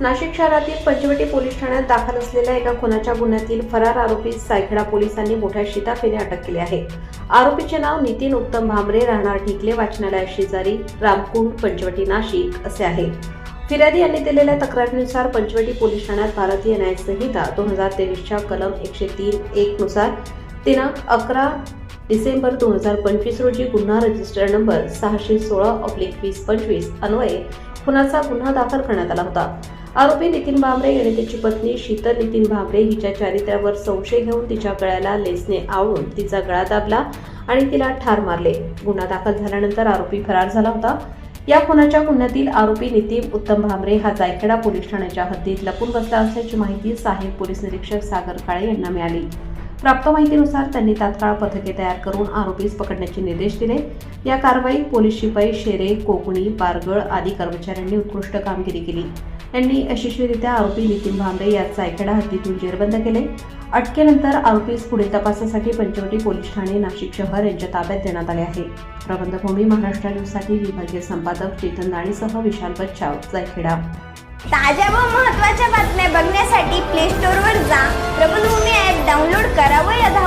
नाशिक शहरातील पंचवटी पोलीस ठाण्यात दाखल असलेल्या एका खुनाच्या गुन्ह्यातील फरार आरोपी सायखेडा पोलिसांनी मोठ्या शिताफेने अटक केली आहे. आरोपीचे नाव नितीन उत्तम भांबरे राहणार ढिकले वाचनालया शेजारी रामकुंड पंचवटी नाशिक असे आहे. फिर्यादी यांनी दिलेल्या तक्रारीनुसार पंचवटी पोलीस ठाण्यात भारतीय न्याय संहिता दोन हजार तेवीसच्या कलम एकशे तीन एक नुसार दिनांक अकरा डिसेंबर दोन हजार पंचवीस रोजी गुन्हा रजिस्टर नंबर सहाशे सोळा ऑब्लिक वीस पंचवीस अन्वये खुनाचा गुन्हा दाखल करण्यात आला होता. आरोपी नितीन भांबरे यांनी त्याची पत्नी शीतल नितीन भांबरे हिच्या चारित्र्यावर संशय घेऊन तिच्या गळ्याला लेसने आवळून तिचा गळा दाबला आणि तिला ठार मारले. गुन्हा दाखल झाल्यानंतर आरोपी फरार झाला होता. या खुनाच्या गुन्ह्यातील आरोपी नितीन उत्तम भांबरे हा जायखेडा पोलीस ठाण्याच्या हद्दीत लपून बसला असल्याची माहिती साहेब पोलीस निरीक्षक सागर काळे यांना मिळाली. प्राप्त माहितीनुसार त्यांनी तात्काळ पथके तयार करून आरोपीस पकडण्याचे निर्देश दिले. या कारवाईत पोलीस शिपाई शेरे कोकणी पारगळ आदी कर्मचाऱ्यांनी उत्कृष्ट कामगिरी केली. त्यांनी यशस्वीरित्या आरोपी नितीन भांबे या सायखेडा हद्दीतून जेरबंद केले. अटकेनंतर आरोपीस पुढील तपासासाठी पंचवटी पोलीस ठाणे नाशिक शहर यांच्या ताब्यात देण्यात आले आहे. प्रबंधभूमी महाराष्ट्र न्यूजसाठी विभागीय संपादक चेतन दाणीसह विशाल बच्चाव जायखेडा. ताज्या व महत्त्वाच्या बातम्या बघण्यासाठी प्ले स्टोअरवर जा.